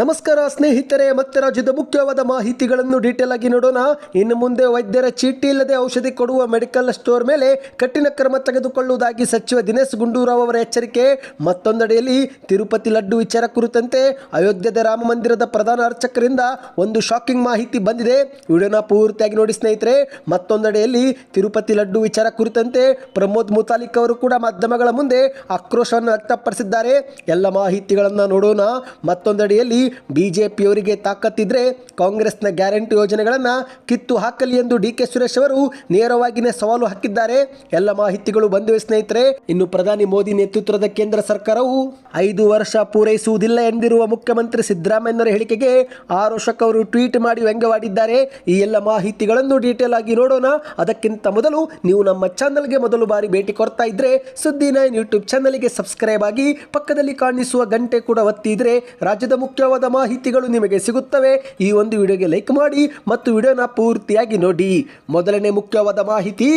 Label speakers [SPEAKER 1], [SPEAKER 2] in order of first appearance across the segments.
[SPEAKER 1] ನಮಸ್ಕಾರ ಸ್ನೇಹಿತರೆ, ಮತ್ತೆ ರಾಜ್ಯದ ಮುಖ್ಯವಾದ ಮಾಹಿತಿಗಳನ್ನು ಡೀಟೇಲ್ ಆಗಿ ನೋಡೋಣ. ಇನ್ನು ಮುಂದೆ ವೈದ್ಯರ ಚೀಟಿ ಇಲ್ಲದೆ ಔಷಧಿ ಕೊಡುವ ಮೆಡಿಕಲ್ ಸ್ಟೋರ್ ಮೇಲೆ ಕಠಿಣ ಕ್ರಮ ತೆಗೆದುಕೊಳ್ಳುವುದಾಗಿ ಸಚಿವ ದಿನೇಶ್ ಗುಂಡೂರಾವ್ ಅವರ ಎಚ್ಚರಿಕೆ. ಮತ್ತೊಂದೆಡೆಯಲ್ಲಿ ತಿರುಪತಿ ಲಡ್ಡು ವಿಚಾರ ಕುರಿತಂತೆ ಅಯೋಧ್ಯದ ರಾಮ ಮಂದಿರದ ಪ್ರಧಾನ ಅರ್ಚಕರಿಂದ ಒಂದು ಶಾಕಿಂಗ್ ಮಾಹಿತಿ ಬಂದಿದೆ. ವಿಡಿಯೋನ ಪೂರ್ತಿಯಾಗಿ ನೋಡಿ ಸ್ನೇಹಿತರೆ. ಮತ್ತೊಂದೆಡೆಯಲ್ಲಿ ತಿರುಪತಿ ಲಡ್ಡು ವಿಚಾರ ಕುರಿತಂತೆ ಪ್ರಮೋದ್ ಮುತಾಲಿಕ್ ಅವರು ಕೂಡ ಮಾಧ್ಯಮಗಳ ಮುಂದೆ ಆಕ್ರೋಶವನ್ನು ವ್ಯಕ್ತಪಡಿಸಿದ್ದಾರೆ. ಎಲ್ಲ ಮಾಹಿತಿಗಳನ್ನು ನೋಡೋಣ. ಮತ್ತೊಂದೆಡೆಯಲ್ಲಿ ಬಿಜೆಪಿಯವರಿಗೆ ತಾಕತ್ತಿದ್ರೆ ಕಾಂಗ್ರೆಸ್ನ ಗ್ಯಾರಂಟಿ ಯೋಜನೆಗಳನ್ನು ಕಿತ್ತು ಹಾಕಲಿ ಎಂದು ಡಿ ಕೆ ಸುರೇಶ್ ಅವರು ನೇರವಾಗಿನೇ ಸವಾಲು ಹಾಕಿದ್ದಾರೆ. ಎಲ್ಲ ಮಾಹಿತಿಗಳು ಬಂದಿವೆ ಸ್ನೇಹಿತರೆ. ಇನ್ನು ಪ್ರಧಾನಿ ಮೋದಿ ನೇತೃತ್ವದ ಕೇಂದ್ರ ಸರ್ಕಾರವು ಐದು ವರ್ಷ ಪೂರೈಸುವುದಿಲ್ಲ ಎಂದಿರುವ ಮುಖ್ಯಮಂತ್ರಿ ಸಿದ್ದರಾಮಯ್ಯನವರ ಹೇಳಿಕೆಗೆ ಆರೋಷಕ್ ಅವರು ಟ್ವೀಟ್ ಮಾಡಿ ವ್ಯಂಗ್ಯವಾಡಿದ್ದಾರೆ. ಈ ಎಲ್ಲ ಮಾಹಿತಿಗಳನ್ನು ಡೀಟೇಲ್ ಆಗಿ ನೋಡೋಣ. ಅದಕ್ಕಿಂತ ಮೊದಲು ನೀವು ನಮ್ಮ ಚಾನಲ್ಗೆ ಮೊದಲು ಬಾರಿ ಭೇಟಿ ಕೊಡ್ತಾ ಇದ್ರೆ ಸುದ್ದಿ ನೈನ್ ಯೂಟ್ಯೂಬ್ ಚಾನಲ್ಗೆ ಸಬ್ಸ್ಕ್ರೈಬ್ ಆಗಿ ಪಕ್ಕದಲ್ಲಿ ಕಾಣಿಸುವ ಗಂಟೆ ಕೂಡ ಒತ್ತಿದ್ರೆ ರಾಜ್ಯದ ಮುಖ್ಯವಾದ ಮಾಹಿತಿಗಳು ನಿಮಗೆ ಸಿಗುತ್ತವೆ. ಈ ಒಂದು ವಿಡಿಯೋಗೆ ಲೈಕ್ ಮಾಡಿ ಮತ್ತು ವಿಡಿಯೋನ ಪೂರ್ತಿಯಾಗಿ ನೋಡಿ. ಮೊದಲನೇ ಮುಖ್ಯವಾದ ಮಾಹಿತಿ.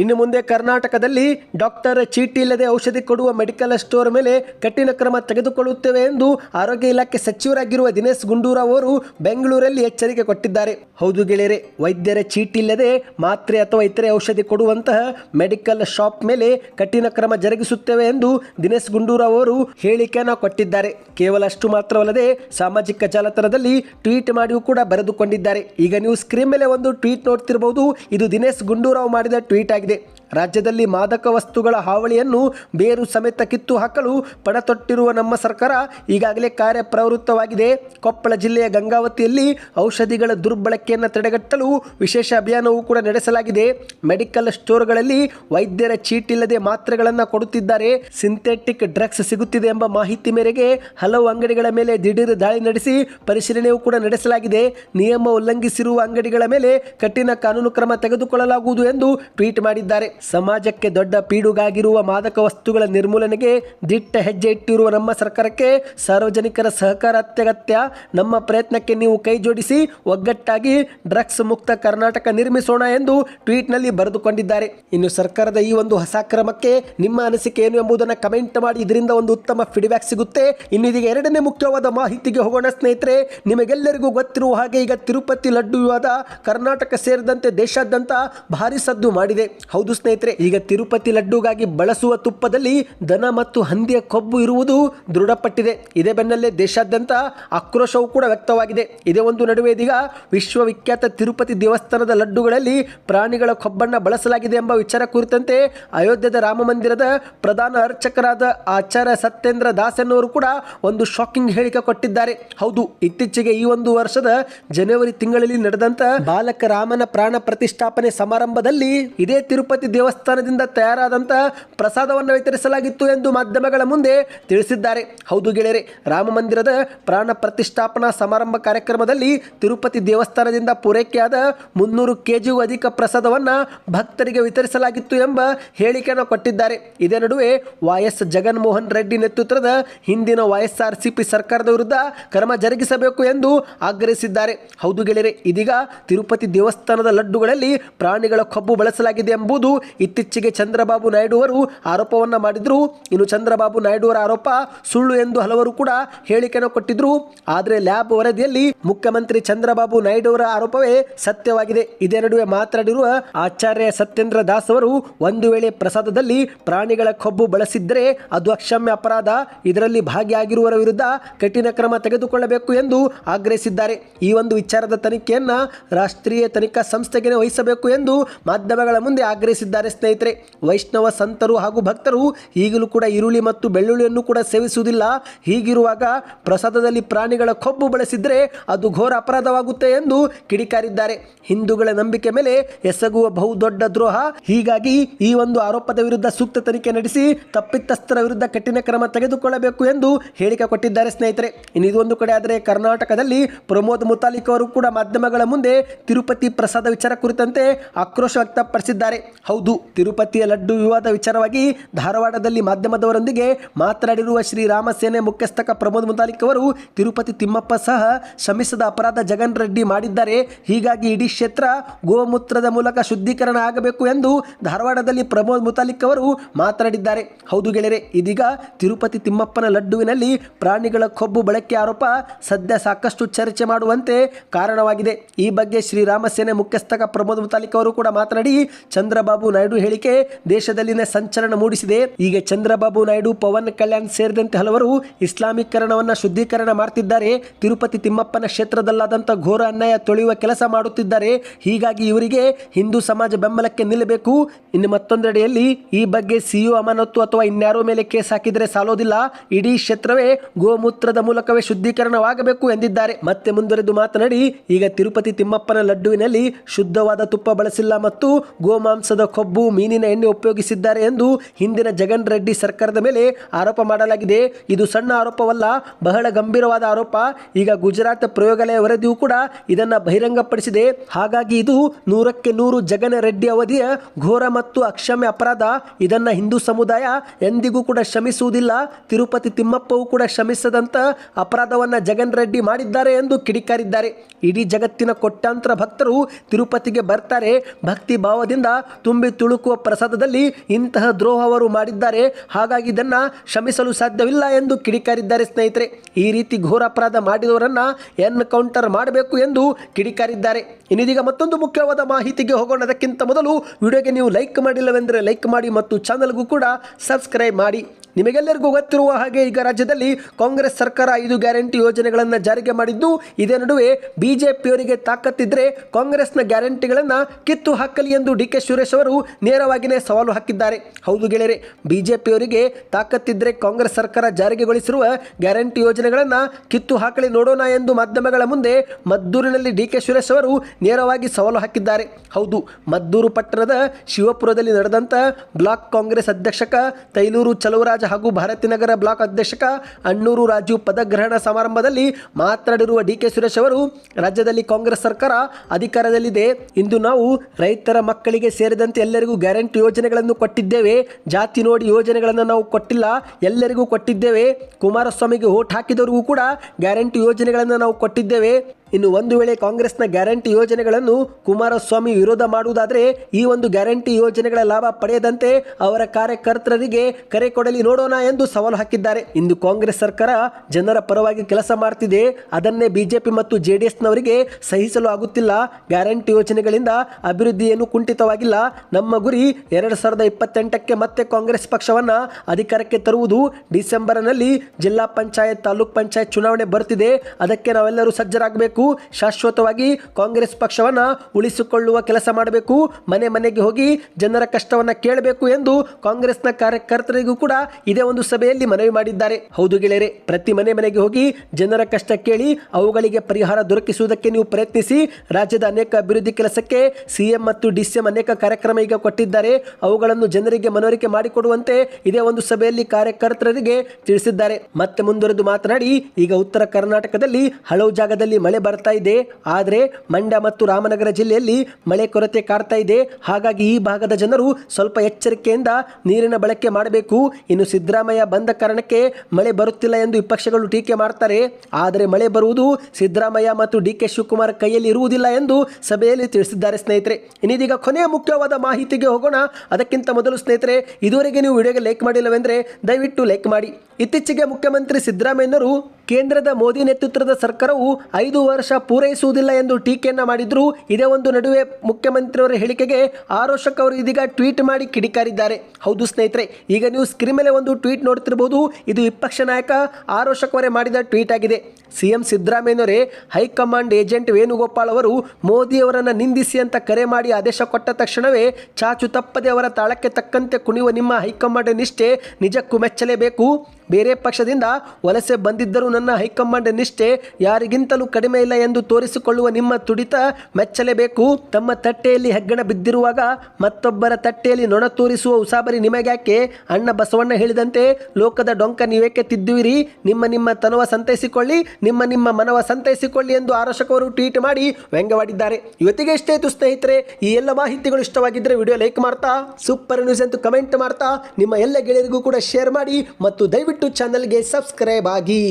[SPEAKER 1] ಇನ್ನು ಮುಂದೆ ಕರ್ನಾಟಕದಲ್ಲಿ ಡಾಕ್ಟರ್ ಚೀಟಿ ಇಲ್ಲದೆ ಔಷಧಿ ಕೊಡುವ ಮೆಡಿಕಲ್ ಸ್ಟೋರ್ ಮೇಲೆ ಕಠಿಣ ಕ್ರಮ ತೆಗೆದುಕೊಳ್ಳುತ್ತೇವೆ ಎಂದು ಆರೋಗ್ಯ ಇಲಾಖೆ ಸಚಿವರಾಗಿರುವ ದಿನೇಶ್ ಗುಂಡೂರಾವ್ ಅವರು ಬೆಂಗಳೂರಲ್ಲಿ ಎಚ್ಚರಿಕೆ ಕೊಟ್ಟಿದ್ದಾರೆ. ಹೌದು ಗೆಳೆಯರೆ, ವೈದ್ಯರ ಚೀಟಿ ಇಲ್ಲದೆ ಮಾತ್ರೆ ಅಥವಾ ಇತರೆ ಔಷಧಿ ಕೊಡುವಂತಹ ಮೆಡಿಕಲ್ ಶಾಪ್ ಮೇಲೆ ಕಠಿಣ ಕ್ರಮ ಜರುಗಿಸುತ್ತೇವೆ ಎಂದು ದಿನೇಶ್ ಗುಂಡೂರಾವ್ ಅವರು ಹೇಳಿಕೆಯನ್ನು ಕೊಟ್ಟಿದ್ದಾರೆ. ಕೇವಲ ಅಷ್ಟು ಮಾತ್ರವಲ್ಲದೆ ಸಾಮಾಜಿಕ ಜಾಲತಾಣದಲ್ಲಿ ಟ್ವೀಟ್ ಮಾಡಿಯೂ ಕೂಡ ಬರೆದುಕೊಂಡಿದ್ದಾರೆ. ಈಗ ನೀವು ಸ್ಕ್ರೀನ್ ಮೇಲೆ ಒಂದು ಟ್ವೀಟ್ ನೋಡ್ತಿರಬಹುದು ಇದು ದಿನೇಶ್ ಗುಂಡೂರಾವ್ ಮಾಡಿದ ಟ್ವೀಟ್ ಆಗಿದೆ. で ರಾಜ್ಯದಲ್ಲಿ ಮಾದಕ ವಸ್ತುಗಳ ಹಾವಳಿಯನ್ನು ಬೇರು ಸಮೇತ ಕಿತ್ತು ಹಾಕಲು ಪಣ ತೊಟ್ಟಿರುವ ನಮ್ಮ ಸರ್ಕಾರ ಈಗಾಗಲೇ ಕಾರ್ಯಪ್ರವೃತ್ತವಾಗಿದೆ. ಕೊಪ್ಪಳ ಜಿಲ್ಲೆಯ ಗಂಗಾವತಿಯಲ್ಲಿ ಔಷಧಿಗಳ ದುರ್ಬಳಕೆಯನ್ನು ತಡೆಗಟ್ಟಲು ವಿಶೇಷ ಅಭಿಯಾನವೂ ಕೂಡ ನಡೆಸಲಾಗಿದೆ. ಮೆಡಿಕಲ್ ಸ್ಟೋರ್ಗಳಲ್ಲಿ ವೈದ್ಯರ ಚೀಟಿಲ್ಲದೆ ಮಾತ್ರೆಗಳನ್ನು ಕೊಡುತ್ತಿದ್ದಾರೆ. ಸಿಂಥೆಟಿಕ್ ಡ್ರಗ್ಸ್ ಸಿಗುತ್ತಿದೆ ಎಂಬ ಮಾಹಿತಿ ಮೇರೆಗೆ ಹಲವು ಅಂಗಡಿಗಳ ಮೇಲೆ ದಿಢೀರ್ ದಾಳಿ ನಡೆಸಿ ಪರಿಶೀಲನೆಯೂ ಕೂಡ ನಡೆಸಲಾಗಿದೆ. ನಿಯಮ ಉಲ್ಲಂಘಿಸಿರುವ ಅಂಗಡಿಗಳ ಮೇಲೆ ಕಠಿಣ ಕಾನೂನು ಕ್ರಮ ತೆಗೆದುಕೊಳ್ಳಲಾಗುವುದು ಎಂದು ಟ್ವೀಟ್ ಮಾಡಿದ್ದಾರೆ. ಸಮಾಜಕ್ಕೆ ದೊಡ್ಡ ಪೀಡುಗಾಗಿರುವ ಮಾದಕ ವಸ್ತುಗಳ ನಿರ್ಮೂಲನೆಗೆ ದಿಟ್ಟ ಹೆಜ್ಜೆ ಇಟ್ಟಿರುವ ನಮ್ಮ ಸರ್ಕಾರಕ್ಕೆ ಸಾರ್ವಜನಿಕರ ಸಹಕಾರ ಅತ್ಯಗತ್ಯ. ನಮ್ಮ ಪ್ರಯತ್ನಕ್ಕೆ ನೀವು ಕೈ ಜೋಡಿಸಿ, ಒಗ್ಗಟ್ಟಾಗಿ ಡ್ರಗ್ಸ್ ಮುಕ್ತ ಕರ್ನಾಟಕ ನಿರ್ಮಿಸೋಣ ಎಂದು ಟ್ವೀಟ್ನಲ್ಲಿ ಬರೆದುಕೊಂಡಿದ್ದಾರೆ. ಇನ್ನು ಸರ್ಕಾರದ ಈ ಒಂದು ಹೊಸ ಕ್ರಮಕ್ಕೆ ನಿಮ್ಮ ಅನಿಸಿಕೆ ಏನು ಎಂಬುದನ್ನು ಕಮೆಂಟ್ ಮಾಡಿ, ಇದರಿಂದ ಒಂದು ಉತ್ತಮ ಫೀಡ್ಬ್ಯಾಕ್ ಸಿಗುತ್ತೆ. ಇನ್ನು ಇದೀಗ ಎರಡನೇ ಮುಖ್ಯವಾದ ಮಾಹಿತಿಗೆ ಹೋಗೋಣ ಸ್ನೇಹಿತರೆ, ನಿಮಗೆಲ್ಲರಿಗೂ ಗೊತ್ತಿರುವ ಹಾಗೆ ಈಗ ತಿರುಪತಿ ಲಡ್ಡು ವಿವಾದ ಕರ್ನಾಟಕ ಸೇರಿದಂತೆ ದೇಶಾದ್ಯಂತ ಭಾರಿ ಸದ್ದು ಮಾಡಿದೆ. ಹೌದು ಸ್ನೇಹಿತರೆ ಈಗ ತಿರುಪತಿ ಲಡ್ಡುಗಾಗಿ ಬಳಸುವ ತುಪ್ಪದಲ್ಲಿ ದನ ಮತ್ತು ಹಂದಿಯ ಕೊಬ್ಬು ಇರುವುದು ದೃಢಪಟ್ಟಿದೆ. ಇದೇ ಬೆನ್ನಲ್ಲೇ ದೇಶಾದ್ಯಂತ ಆಕ್ರೋಶವೂ ಕೂಡ ವ್ಯಕ್ತವಾಗಿದೆ. ಇದೇ ಒಂದು ನಡುವೆ ಇದೀಗ ವಿಶ್ವವಿಖ್ಯಾತ ತಿರುಪತಿ ದೇವಸ್ಥಾನದ ಲಡ್ಡುಗಳಲ್ಲಿ ಪ್ರಾಣಿಗಳ ಕೊಬ್ಬನ್ನು ಬಳಸಲಾಗಿದೆ ಎಂಬ ವಿಚಾರ ಕುರಿತಂತೆ ಅಯೋಧ್ಯದ ರಾಮ ಮಂದಿರದ ಪ್ರಧಾನ ಅರ್ಚಕರಾದ ಆಚಾರ್ಯ ಸತ್ಯೇಂದ್ರ ದಾಸ್ ಎನ್ನುವರು ಕೂಡ ಒಂದು ಶಾಕಿಂಗ್ ಹೇಳಿಕೆ ಕೊಟ್ಟಿದ್ದಾರೆ. ಹೌದು, ಇತ್ತೀಚೆಗೆ ಈ ಒಂದು ವರ್ಷದ ಜನವರಿ ತಿಂಗಳಲ್ಲಿ ನಡೆದಂತ ಬಾಲಕ ರಾಮನ ಪ್ರಾಣ ಪ್ರತಿಷ್ಠಾಪನೆ ಸಮಾರಂಭದಲ್ಲಿ ಇದೇ ತಿರುಪತಿ ದೇವಸ್ಥಾನದಿಂದ ತಯಾರಾದಂತಹ ಪ್ರಸಾದವನ್ನು ವಿತರಿಸಲಾಗಿತ್ತು ಎಂದು ಮಾಧ್ಯಮಗಳ ಮುಂದೆ ತಿಳಿಸಿದ್ದಾರೆ. ಹೌದು ಗೆಳೆಯರೆ, ರಾಮ ಮಂದಿರದ ಪ್ರಾಣ ಪ್ರತಿಷ್ಠಾಪನಾ ಸಮಾರಂಭ ಕಾರ್ಯಕ್ರಮದಲ್ಲಿ ತಿರುಪತಿ ದೇವಸ್ಥಾನದಿಂದ ಪೂರೈಕೆಯಾದ ಮುನ್ನೂರು ಕೆಜಿಗೂ ಅಧಿಕ ಪ್ರಸಾದವನ್ನು ಭಕ್ತರಿಗೆ ವಿತರಿಸಲಾಗಿತ್ತು ಎಂಬ ಹೇಳಿಕೆಯನ್ನು ಕೊಟ್ಟಿದ್ದಾರೆ. ಇದೇ ನಡುವೆ ವೈಎಸ್ ಜಗನ್ಮೋಹನ್ ರೆಡ್ಡಿ ನೇತೃತ್ವದ ಹಿಂದಿನ ವೈಎಸ್ಆರ್ಸಿಪಿ ಸರ್ಕಾರದ ವಿರುದ್ಧ ಕ್ರಮ ಜರುಗಿಸಬೇಕು ಎಂದು ಆಗ್ರಹಿಸಿದ್ದಾರೆ. ಹೌದು ಗೆಳೆಯರೆ, ಇದೀಗ ತಿರುಪತಿ ದೇವಸ್ಥಾನದ ಲಡ್ಡುಗಳಲ್ಲಿ ಪ್ರಾಣಿಗಳ ಕೊಬ್ಬು ಬಳಸಲಾಗಿದೆ ಎಂಬುದು ಇತ್ತೀಚೆಗೆ ಚಂದ್ರಬಾಬು ನಾಯ್ಡು ಅವರು ಆರೋಪವನ್ನ ಮಾಡಿದ್ರು. ಇನ್ನು ಚಂದ್ರಬಾಬು ನಾಯ್ಡು ಅವರ ಆರೋಪ ಸುಳ್ಳು ಎಂದು ಹಲವರು ಕೂಡ ಹೇಳಿಕೆಯನ್ನು ಕೊಟ್ಟಿದ್ರು. ಆದರೆ ಲ್ಯಾಬ್ ವರದಿಯಲ್ಲಿ ಮುಖ್ಯಮಂತ್ರಿ ಚಂದ್ರಬಾಬು ನಾಯ್ಡು ಅವರ ಆರೋಪವೇ ಸತ್ಯವಾಗಿದೆ. ಇದೇ ನಡುವೆ ಮಾತನಾಡಿರುವ ಆಚಾರ್ಯ ಸತ್ಯೇಂದ್ರ ದಾಸ್ ಅವರು ಒಂದು ವೇಳೆ ಪ್ರಸಾದದಲ್ಲಿ ಪ್ರಾಣಿಗಳ ಕೊಬ್ಬು ಬಳಸಿದ್ದರೆ ಅದು ಅಕ್ಷಮ್ಯ ಅಪರಾಧ. ಇದರಲ್ಲಿ ಭಾಗಿಯಾಗಿರುವವರ ವಿರುದ್ಧ ಕಠಿಣ ಕ್ರಮ ತೆಗೆದುಕೊಳ್ಳಬೇಕು ಎಂದು ಆಗ್ರಹಿಸಿದ್ದಾರೆ. ಈ ಒಂದು ವಿಚಾರದ ತನಿಖೆಯನ್ನ ರಾಷ್ಟ್ರೀಯ ತನಿಖಾ ಸಂಸ್ಥೆಗೆ ವಹಿಸಬೇಕು ಎಂದು ಮಾಧ್ಯಮಗಳ ಮುಂದೆ ಆಗ್ರಹಿಸಿದ್ದಾರೆ. ಸ್ನೇಹಿತರೆ. ವೈಷ್ಣವ ಸಂತರು ಹಾಗೂ ಭಕ್ತರು ಈಗಲೂ ಕೂಡ ಈರುಳ್ಳಿ ಮತ್ತು ಬೆಳ್ಳುಳ್ಳಿಯನ್ನು ಕೂಡ ಸೇವಿಸುವುದಿಲ್ಲ. ಹೀಗಿರುವಾಗ ಪ್ರಸಾದದಲ್ಲಿ ಪ್ರಾಣಿಗಳ ಕೊಬ್ಬು ಬಳಸಿದರೆ ಅದು ಘೋರ ಅಪರಾಧವಾಗುತ್ತೆ ಎಂದು ಕಿಡಿಕಾರಿದ್ದಾರೆ. ಹಿಂದೂಗಳ ನಂಬಿಕೆ ಮೇಲೆ ಎಸಗುವ ಬಹುದೊಡ್ಡ ದ್ರೋಹ. ಹೀಗಾಗಿ ಈ ಒಂದು ಆರೋಪದ ವಿರುದ್ಧ ಸೂಕ್ತ ತನಿಖೆ ನಡೆಸಿ ತಪ್ಪಿತಸ್ಥರ ವಿರುದ್ಧ ಕಠಿಣ ಕ್ರಮ ತೆಗೆದುಕೊಳ್ಳಬೇಕು ಎಂದು ಹೇಳಿಕೆ ಕೊಟ್ಟಿದ್ದಾರೆ ಸ್ನೇಹಿತರೆ. ಇನ್ನು ಇದೊಂದು ಕಡೆ ಆದರೆ ಕರ್ನಾಟಕದಲ್ಲಿ ಪ್ರಮೋದ್ ಮುತಾಲಿಕ್ ಅವರು ಕೂಡ ಮಾಧ್ಯಮಗಳ ಮುಂದೆ ತಿರುಪತಿ ಪ್ರಸಾದ ವಿಚಾರ ಕುರಿತಂತೆ ಆಕ್ರೋಶ ವ್ಯಕ್ತಪಡಿಸಿದ್ದಾರೆ. ಹೌದು ಹೌದು. ತಿರುಪತಿಯ ಲಡ್ಡು ವಿವಾದ ವಿಚಾರವಾಗಿ ಧಾರವಾಡದಲ್ಲಿ ಮಾಧ್ಯಮದವರೊಂದಿಗೆ ಮಾತನಾಡಿರುವ ಶ್ರೀರಾಮ ಸೇನೆ ಮುಖ್ಯಸ್ಥಕ ಪ್ರಮೋದ್ ಮುತಾಲಿಕ್ ಅವರು, ತಿರುಪತಿ ತಿಮ್ಮಪ್ಪ ಸಹ ಶ್ರಮಿಸದ ಅಪರಾಧ ಜಗನ್ ರೆಡ್ಡಿ ಮಾಡಿದ್ದಾರೆ. ಹೀಗಾಗಿ ಇಡೀ ಕ್ಷೇತ್ರ ಗೋಮೂತ್ರದ ಮೂಲಕ ಶುದ್ಧೀಕರಣ ಆಗಬೇಕು ಎಂದು ಧಾರವಾಡದಲ್ಲಿ ಪ್ರಮೋದ್ ಮುತಾಲಿಕ್ ಅವರು ಮಾತನಾಡಿದ್ದಾರೆ. ಹೌದು ಗೆಳೆಯರೆ, ಇದೀಗ ತಿರುಪತಿ ತಿಮ್ಮಪ್ಪನ ಲಡ್ಡುವಿನಲ್ಲಿ ಪ್ರಾಣಿಗಳ ಕೊಬ್ಬು ಬಳಕೆ ಆರೋಪ ಸದ್ಯ ಸಾಕಷ್ಟು ಚರ್ಚೆ ಮಾಡುವಂತೆ ಕಾರಣವಾಗಿದೆ. ಈ ಬಗ್ಗೆ ಶ್ರೀರಾಮ ಸೇನೆ ಮುಖ್ಯಸ್ಥಕ ಪ್ರಮೋದ್ ಮುತಾಲಿಕ್ ಅವರು ಕೂಡ ಮಾತನಾಡಿ, ಚಂದ್ರಬಾಬು ನಾಯ್ಡು ಹೇಳಿಕೆ, ದೇಶದಲ್ಲಿನ ಸಂಚಲನ ಮೂಡಿಸಿದೆ. ಈಗ ಚಂದ್ರಬಾಬು ನಾಯ್ಡು, ಪವನ್ ಕಲ್ಯಾಣ್ ಸೇರಿದಂತೆ ಹಲವರು ಇಸ್ಲಾಮೀಕರಣವನ್ನು ಶುದ್ಧೀಕರಣ ಮಾಡ್ತಿದ್ದಾರೆ. ತಿರುಪತಿ ತಿಮ್ಮಪ್ಪನ ಕ್ಷೇತ್ರದಲ್ಲಾದಂಥ ಘೋರ ಅನ್ಯಾಯ ತೊಳೆಯುವ ಕೆಲಸ ಮಾಡುತ್ತಿದ್ದಾರೆ. ಹೀಗಾಗಿ ಇವರಿಗೆ ಹಿಂದೂ ಸಮಾಜ ಬೆಂಬಲಕ್ಕೆ ನಿಲ್ಲಬೇಕು. ಇನ್ನು ಮತ್ತೊಂದೆಡೆಯಲ್ಲಿ ಈ ಬಗ್ಗೆ ಸಿಇಒ ಅಮಾನತ್ತು ಅಥವಾ ಇನ್ಯಾರೋ ಮೇಲೆ ಕೇಸ್ ಹಾಕಿದರೆ ಸಾಲೋದಿಲ್ಲ. ಇಡೀ ಕ್ಷೇತ್ರವೇ ಗೋಮೂತ್ರದ ಮೂಲಕವೇ ಶುದ್ಧೀಕರಣವಾಗಬೇಕು ಎಂದಿದ್ದಾರೆ. ಮತ್ತೆ ಮುಂದುವರೆದು ಮಾತನಾಡಿ, ಈಗ ತಿರುಪತಿ ತಿಮ್ಮಪ್ಪನ ಲಡ್ಡುವಿನಲ್ಲಿ ಶುದ್ಧವಾದ ತುಪ್ಪ ಬಳಸಿಲ್ಲ ಮತ್ತು ಗೋಮಾಂಸದ ಕೊಬ್ಬು ಮೀನಿನ ಎಣ್ಣೆ ಉಪಯೋಗಿಸಿದ್ದಾರೆ ಎಂದು ಹಿಂದಿನ ಜಗನ್ ರೆಡ್ಡಿ ಸರ್ಕಾರದ ಮೇಲೆ ಆರೋಪ ಮಾಡಲಾಗಿದೆ. ಇದು ಸಣ್ಣ ಆರೋಪವಲ್ಲ, ಬಹಳ ಗಂಭೀರವಾದ ಆರೋಪ. ಈಗ ಗುಜರಾತ್ ಪ್ರಯೋಗಾಲಯ ವರದಿಯೂ ಕೂಡ ಇದನ್ನು ಬಹಿರಂಗಪಡಿಸಿದೆ. ಹಾಗಾಗಿ ಇದು ನೂರಕ್ಕೆ ನೂರು ಜಗನ್ ರೆಡ್ಡಿ ಅವಧಿಯ ಘೋರ ಮತ್ತು ಅಕ್ಷಮ್ಯ ಅಪರಾಧ. ಇದನ್ನ ಹಿಂದೂ ಸಮುದಾಯ ಎಂದಿಗೂ ಕೂಡ ಶ್ರಮಿಸುವುದಿಲ್ಲ ತಿರುಪತಿ ತಿಮ್ಮಪ್ಪವೂ ಕೂಡ ಶ್ರಮಿಸದಂತ ಅಪರಾಧವನ್ನ ಜಗನ್ ರೆಡ್ಡಿ ಮಾಡಿದ್ದಾರೆ ಎಂದು ಕಿಡಿಕಾರಿದ್ದಾರೆ. ಇಡೀ ಜಗತ್ತಿನ ಕೊಟ್ಟಾಂತರ ಭಕ್ತರು ತಿರುಪತಿಗೆ ಬರ್ತಾರೆ. ಭಕ್ತಿ ಭಾವದಿಂದ ತುಂಬಿ ತುಳುಕುವ ಪ್ರಸಾದದಲ್ಲಿ ಇಂತಹ ದ್ರೋಹ ಅವರು ಮಾಡಿದ್ದಾರೆ. ಹಾಗಾಗಿ ಇದನ್ನು ಶ್ರಮಿಸಲು ಸಾಧ್ಯವಿಲ್ಲ ಎಂದು ಕಿಡಿಕಾರಿದ್ದಾರೆ ಸ್ನೇಹಿತರೆ. ಈ ರೀತಿ ಘೋರ ಅಪರಾಧ ಮಾಡಿದವರನ್ನು ಎನ್ಕೌಂಟರ್ ಮಾಡಬೇಕು ಎಂದು ಕಿಡಿಕಾರಿದ್ದಾರೆ. ಇನ್ನಿದೀಗ ಮತ್ತೊಂದು ಮುಖ್ಯವಾದ ಮಾಹಿತಿಗೆ ಹೋಗೋಣ. ಅದಕ್ಕಿಂತ ಮೊದಲು ವಿಡಿಯೋಗೆ ನೀವು ಲೈಕ್ ಮಾಡಿಲ್ಲವೆಂದರೆ ಲೈಕ್ ಮಾಡಿ ಮತ್ತು ಚಾನಲ್ಗೂ ಕೂಡ ಸಬ್ಸ್ಕ್ರೈಬ್ ಮಾಡಿ. ನಿಮಗೆಲ್ಲರಿಗೂ ಗೊತ್ತಿರುವ ಹಾಗೆ ಈಗ ರಾಜ್ಯದಲ್ಲಿ ಕಾಂಗ್ರೆಸ್ ಸರ್ಕಾರ ಐದು ಗ್ಯಾರಂಟಿ ಯೋಜನೆಗಳನ್ನು ಜಾರಿಗೆ ಮಾಡಿದ್ದು, ಇದೇ ನಡುವೆ ಬಿಜೆಪಿಯವರಿಗೆ ತಾಕತ್ತಿದ್ರೆ ಕಾಂಗ್ರೆಸ್ನ ಗ್ಯಾರಂಟಿಗಳನ್ನು ಕಿತ್ತು ಹಾಕಲಿ ಎಂದು ಡಿ ಕೆ ಸುರೇಶ್ ಅವರು ನೇರವಾಗಿಯೇ ಸವಾಲು ಹಾಕಿದ್ದಾರೆ. ಹೌದು ಗೆಳೆಯರೆ, ಬಿಜೆಪಿಯವರಿಗೆ ತಾಕತ್ತಿದ್ರೆ ಕಾಂಗ್ರೆಸ್ ಸರ್ಕಾರ ಜಾರಿಗೆಗೊಳಿಸಿರುವ ಗ್ಯಾರಂಟಿ ಯೋಜನೆಗಳನ್ನು ಕಿತ್ತು ಹಾಕಲಿ ನೋಡೋಣ ಎಂದು ಮಾಧ್ಯಮಗಳ ಮುಂದೆ ಮದ್ದೂರಿನಲ್ಲಿ ಡಿ ಕೆ ಸುರೇಶ್ ಅವರು ನೇರವಾಗಿ ಸವಾಲು ಹಾಕಿದ್ದಾರೆ. ಹೌದು, ಮದ್ದೂರು ಪಟ್ಟಣದ ಶಿವಪುರದಲ್ಲಿ ನಡೆದಂಥ ಬ್ಲಾಕ್ ಕಾಂಗ್ರೆಸ್ ಅಧ್ಯಕ್ಷಕ ತೈಲೂರು ಚಲುವರಾಜ ಹಾಗೂ ಭಾರತೀನಗರ ಬ್ಲಾಕ್ ಅಧ್ಯಕ್ಷಕ ಅಣ್ಣೂರು ರಾಜು ಪದಗ್ರಹಣ ಸಮಾರಂಭದಲ್ಲಿ ಮಾತನಾಡಿರುವ ಡಿ ಕೆ ಸುರೇಶ್ ಅವರು, ರಾಜ್ಯದಲ್ಲಿ ಕಾಂಗ್ರೆಸ್ ಸರ್ಕಾರ ಅಧಿಕಾರದಲ್ಲಿದೆ. ಇಂದು ನಾವು ರೈತರ ಮಕ್ಕಳಿಗೆ ಸೇರಿದಂತೆ ಎಲ್ಲರಿಗೂ ಗ್ಯಾರಂಟಿ ಯೋಜನೆಗಳನ್ನು ಕೊಟ್ಟಿದ್ದೇವೆ. ಜಾತಿ ನೋಡಿ ಯೋಜನೆಗಳನ್ನು ನಾವು ಕೊಟ್ಟಿಲ್ಲ. ಎಲ್ಲರಿಗೂ ಕೊಟ್ಟಿದ್ದೇವೆ. ಕುಮಾರಸ್ವಾಮಿಗೆ ಓಟ್ ಹಾಕಿದವರಿಗೂ ಕೂಡ ಗ್ಯಾರಂಟಿ ಯೋಜನೆಗಳನ್ನು ನಾವು ಕೊಟ್ಟಿದ್ದೇವೆ. ಇನ್ನು ಒಂದು ವೇಳೆ ಕಾಂಗ್ರೆಸ್ನ ಗ್ಯಾರಂಟಿ ಯೋಜನೆಗಳನ್ನು ಕುಮಾರಸ್ವಾಮಿ ವಿರೋಧ ಮಾಡುವುದಾದರೆ ಈ ಒಂದು ಗ್ಯಾರಂಟಿ ಯೋಜನೆಗಳ ಲಾಭ ಪಡೆಯದಂತೆ ಅವರ ಕಾರ್ಯಕರ್ತರಿಗೆ ಕರೆ ಕೊಡಲಿ ನೋಡೋಣ ಎಂದು ಸವಾಲು ಹಾಕಿದ್ದಾರೆ. ಇಂದು ಕಾಂಗ್ರೆಸ್ ಸರ್ಕಾರ ಜನರ ಪರವಾಗಿ ಕೆಲಸ ಮಾಡ್ತಿದೆ. ಅದನ್ನೇ ಬಿಜೆಪಿ ಮತ್ತು ಜೆ ನವರಿಗೆ ಎಸ್ನವರಿಗೆ ಸಹಿಸಲು ಆಗುತ್ತಿಲ್ಲ. ಗ್ಯಾರಂಟಿ ಯೋಜನೆಗಳಿಂದ ಅಭಿವೃದ್ಧಿ ಏನು ಕುಂಠಿತವಾಗಿಲ್ಲ. ನಮ್ಮ ಗುರಿ ಎರಡು ಸಾವಿರದ ಇಪ್ಪತ್ತೆಂಟಕ್ಕೆ ಮತ್ತೆ ಕಾಂಗ್ರೆಸ್ ಪಕ್ಷವನ್ನು ಅಧಿಕಾರಕ್ಕೆ ತರುವುದು. ಡಿಸೆಂಬರ್ನಲ್ಲಿ ಜಿಲ್ಲಾ ಪಂಚಾಯತ್, ತಾಲೂಕ್ ಪಂಚಾಯತ್ ಚುನಾವಣೆ ಬರ್ತಿದೆ. ಅದಕ್ಕೆ ನಾವೆಲ್ಲರೂ ಸಜ್ಜರಾಗಬೇಕು. ಶಾಶ್ವತವಾಗಿ ಕಾಂಗ್ರೆಸ್ ಪಕ್ಷವನ್ನು ಉಳಿಸಿಕೊಳ್ಳುವ ಕೆಲಸ ಮಾಡಬೇಕು, ಮನೆ ಮನೆಗೆ ಹೋಗಿ ಜನರ ಕಷ್ಟವನ್ನ ಕೇಳಬೇಕು ಎಂದು ಕಾಂಗ್ರೆಸ್ನ ಕಾರ್ಯಕರ್ತರಿಗೂ ಕೂಡ ಇದೇ ಒಂದು ಸಭೆಯಲ್ಲಿ ಮನವಿ ಮಾಡಿದ್ದಾರೆ. ಹೌದು ಗೆಳೆಯರೆ, ಪ್ರತಿ ಮನೆ ಮನೆಗೆ ಹೋಗಿ ಜನರ ಕಷ್ಟ ಕೇಳಿ ಅವುಗಳಿಗೆ ಪರಿಹಾರ ದೊರಕಿಸುವುದಕ್ಕೆ ನೀವು ಪ್ರಯತ್ನಿಸಿ. ರಾಜ್ಯದ ಅನೇಕ ಅಭಿವೃದ್ಧಿ ಕೆಲಸಕ್ಕೆ ಸಿಎಂ ಮತ್ತು ಡಿಸಿಎಂ ಅನೇಕ ಕಾರ್ಯಕ್ರಮ ಈಗ ಕೊಟ್ಟಿದ್ದಾರೆ. ಅವುಗಳನ್ನು ಜನರಿಗೆ ಮನವರಿಕೆ ಮಾಡಿಕೊಡುವಂತೆ ಇದೇ ಒಂದು ಸಭೆಯಲ್ಲಿ ಕಾರ್ಯಕರ್ತರಿಗೆ ತಿಳಿಸಿದ್ದಾರೆ. ಮತ್ತೆ ಮುಂದುವರೆದು ಮಾತನಾಡಿ, ಈಗ ಉತ್ತರ ಕರ್ನಾಟಕದಲ್ಲಿ ಹಲವು ಜಾಗದಲ್ಲಿ ಮಳೆ ಬರ್ತಾ ಇದೆ. ಆದರೆ ಮಂಡ್ಯ ಮತ್ತು ರಾಮನಗರ ಜಿಲ್ಲೆಯಲ್ಲಿ ಮಳೆ ಕೊರತೆ ಕಾಡ್ತಾ ಇದೆ. ಹಾಗಾಗಿ ಈ ಭಾಗದ ಜನರು ಸ್ವಲ್ಪ ಎಚ್ಚರಿಕೆಯಿಂದ ನೀರಿನ ಬಳಕೆ ಮಾಡಬೇಕು. ಇನ್ನು ಸಿದ್ದರಾಮಯ್ಯ ಬಂದ ಕಾರಣಕ್ಕೆ ಮಳೆ ಬರುತ್ತಿಲ್ಲ ಎಂದು ವಿಪಕ್ಷಗಳು ಟೀಕೆ ಮಾಡ್ತಾರೆ. ಆದರೆ ಮಳೆ ಬರುವುದು ಸಿದ್ದರಾಮಯ್ಯ ಮತ್ತು ಡಿ ಕೆ ಶಿವಕುಮಾರ್ ಕೈಯಲ್ಲಿ ಇರುವುದಿಲ್ಲ ಎಂದು ಸಭೆಯಲ್ಲಿ ತಿಳಿಸಿದ್ದಾರೆ ಸ್ನೇಹಿತರೆ. ಇನ್ನಿದೀಗ ಕೊನೆಯ ಮುಖ್ಯವಾದ ಮಾಹಿತಿಗೆ ಹೋಗೋಣ. ಅದಕ್ಕಿಂತ ಮೊದಲು ಸ್ನೇಹಿತರೆ, ಇದುವರೆಗೆ ನೀವು ವಿಡಿಯೋಗೆ ಲೈಕ್ ಮಾಡಿಲ್ಲವೆಂದರೆ ದಯವಿಟ್ಟು ಲೈಕ್ ಮಾಡಿ. ಇತ್ತೀಚೆಗೆ ಮುಖ್ಯಮಂತ್ರಿ ಸಿದ್ದರಾಮಯ್ಯನವರು ಕೇಂದ್ರದ ಮೋದಿ ನೇತೃತ್ವದ ಸರ್ಕಾರವು ಐದು ವರ್ಷ ಪೂರೈಸುವುದಿಲ್ಲ ಎಂದು ಟೀಕೆಯನ್ನು ಮಾಡಿದ್ರು. ಇದೇ ಒಂದು ನಡುವೆ ಮುಖ್ಯಮಂತ್ರಿಯವರ ಹೇಳಿಕೆಗೆ ಆರೋಶಕ್ ಅವರು ಇದೀಗ ಟ್ವೀಟ್ ಮಾಡಿ ಕಿಡಿಕಾರಿದ್ದಾರೆ. ಹೌದು ಸ್ನೇಹಿತರೆ, ಈಗ ನೀವು ಸ್ಕ್ರೀನ್ ಮೇಲೆ ಒಂದು ಟ್ವೀಟ್ ನೋಡ್ತಿರಬಹುದು ಇದು ವಿಪಕ್ಷ ನಾಯಕ ಆರೋಶಕ್ ಅವರೇ ಮಾಡಿದ ಟ್ವೀಟ್ ಆಗಿದೆ. ಸಿಎಂ ಸಿದ್ದರಾಮಯ್ಯನವರೇ, ಹೈಕಮಾಂಡ್ ಏಜೆಂಟ್ ವೇಣುಗೋಪಾಲ್ ಅವರು ಮೋದಿಯವರನ್ನು ನಿಂದಿಸಿ ಅಂತ ಕರೆ ಮಾಡಿ ಆದೇಶ ಕೊಟ್ಟ ತಕ್ಷಣವೇ ಚಾಚು ತಪ್ಪದೆ ಅವರ ತಾಳಕ್ಕೆ ತಕ್ಕಂತೆ ಕುಣಿಯುವ ನಿಮ್ಮ ಹೈಕಮಾಂಡ್ ನಿಷ್ಠೆ ನಿಜಕ್ಕೂ ಮೆಚ್ಚಲೇಬೇಕು. ಬೇರೆ ಪಕ್ಷದಿಂದ ವಲಸೆ ಬಂದಿದ್ದರೂ ನನ್ನ ಹೈಕಮಾಂಡ್ ನಿಷ್ಠೆ ಯಾರಿಗಿಂತಲೂ ಕಡಿಮೆ ಇಲ್ಲ ಎಂದು ತೋರಿಸಿಕೊಳ್ಳುವ ನಿಮ್ಮ ತುಡಿತ ಮೆಚ್ಚಲೇಬೇಕು. ತಮ್ಮ ತಟ್ಟೆಯಲ್ಲಿ ಹೆಗ್ಗಣ ಬಿದ್ದಿರುವಾಗ ಮತ್ತೊಬ್ಬರ ತಟ್ಟೆಯಲ್ಲಿ ನೊಣ ತೋರಿಸುವ ಉಸಾಬರಿ ನಿಮಗ್ಯಾಕೆ? ಅಣ್ಣ ಬಸವಣ್ಣ ಹೇಳಿದಂತೆ, ಲೋಕದ ಡೊಂಕ ನೀವೇಕೆ ತಿದ್ದುವಿರಿ? ನಿಮ್ಮ ನಿಮ್ಮ ತನವ ಸಂತೈಸಿಕೊಳ್ಳಿ, ನಿಮ್ಮ ನಿಮ್ಮ ಮನವ ಸಂತೈಸಿಕೊಳ್ಳಿ ಎಂದು ಆರೋಷಕವರು ಟ್ವೀಟ್ ಮಾಡಿ ವ್ಯಂಗ್ಯವಾಡಿದ್ದಾರೆ. ಇವತ್ತಿಗೆ ಇಷ್ಟೇ ಇತ್ತು ಸ್ನೇಹಿತರೆ, ಈ ಎಲ್ಲ ಮಾಹಿತಿಗಳು ಇಷ್ಟವಾಗಿದ್ದರೆ ವಿಡಿಯೋ ಲೈಕ್ ಮಾಡ್ತಾ, ಸೂಪರ್ ನ್ಯೂಸ್ ಅಂತ ಕಮೆಂಟ್ ಮಾಡ್ತಾ, ನಿಮ್ಮ ಎಲ್ಲ ಗೆಳೆಯರಿಗೂ ಕೂಡ ಶೇರ್ ಮಾಡಿ ಮತ್ತು ದಯವಿಟ್ಟು ಚಾನಲ್ಗೆ ಸಬ್ಸ್ಕ್ರೈಬ್ ಆಗಿ.